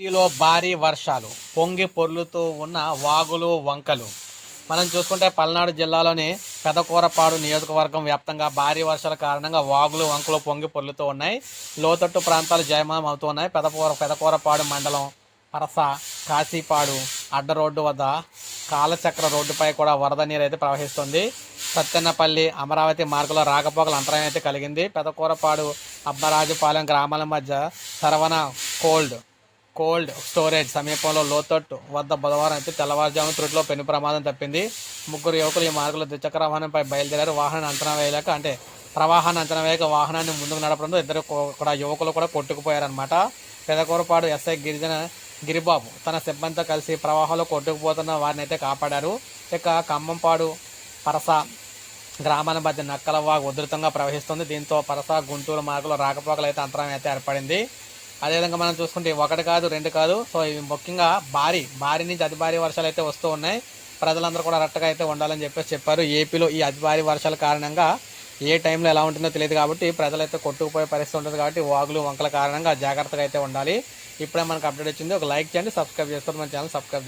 ఏపీలో భారీ వర్షాలు పొంగి పొర్లుతూ ఉన్న వాగులు వంకలు. మనం చూసుకుంటే పల్నాడు జిల్లాలోని పెదకూరపాడు నియోజకవర్గం వ్యాప్తంగా భారీ వర్షాల కారణంగా వాగులు వంకలు పొంగి పొర్లుతూ ఉన్నాయి. లోతట్టు ప్రాంతాలు జయమానం అవుతూ ఉన్నాయి. పెదకూర పెదకూరపాడు మండలం పరస కాశీపాడు అడ్డ రోడ్డు వద్ద కాలచక్ర రోడ్డుపై కూడా వరద నీరు అయితే ప్రవహిస్తుంది. సత్తెన్నపల్లి అమరావతి మార్గంలో రాకపోకల అంతరాయం అయితే కలిగింది. పెదకూరపాడు అబ్బరాజుపాలెం గ్రామాల మధ్య సరవణ కోల్డ్ కోల్డ్ స్టోరేజ్ సమీపంలో లోతట్టు వద్ద బుధవారం అయితే తెల్లవారుజాము త్రుటిలో పెను ప్రమాదం తప్పింది. ముగ్గురు యువకులు ఈ మార్గంలో ద్విచక్ర వాహనంపై బయలుదేరారు. వాహనాన్ని అంచనా వేయలేక అంటే ప్రవాహాన్ని అంచనా వేయక వాహనాన్ని ముందుకు నడపడంతో ఇద్దరు కూడా యువకులు కూడా కొట్టుకుపోయారనమాట పెదకూరపాడు ఎస్ఐ గిరిజన గిరిబాబు తన సిబ్బందితో కలిసి ప్రవాహంలో కొట్టుకుపోతున్న వారిని అయితే కాపాడారు. ఇక ఖమ్మంపాడు పరస గ్రామాల మధ్య నక్కల వాగు ఉధృతంగా ప్రవహిస్తుంది. దీంతో పరస గుంటూరు మార్గంలో రాకపోకలు అయితే అంతరం అయితే ఏర్పడింది. అదేవిధంగా మనం చూసుకుంటే ఒకటి కాదు రెండు కాదు. సో ఇవి ముఖ్యంగా భారీ భారీ నుంచి అతి భారీ వర్షాలు అయితే వస్తూ ఉన్నాయి. ప్రజలందరూ కూడా రట్టగా అయితే ఉండాలని చెప్పేసి చెప్పారు. ఏపీలో ఈ అతి భారీ వర్షాల కారణంగా ఏ టైంలో ఎలా ఉంటుందో తెలియదు కాబట్టి ప్రజలైతే కొట్టుకుపోయే పరిస్థితి ఉంటుంది కాబట్టి వాగులు వంకల కారణంగా జాగ్రత్తగా అయితే ఉండాలి. ఇప్పుడే మనకు అప్డేట్ వచ్చింది. ఒక లైక్ చేయండి సబ్స్క్రైబ్ చేసుకోండి. మన ఛానల్ సబ్స్క్రైబ్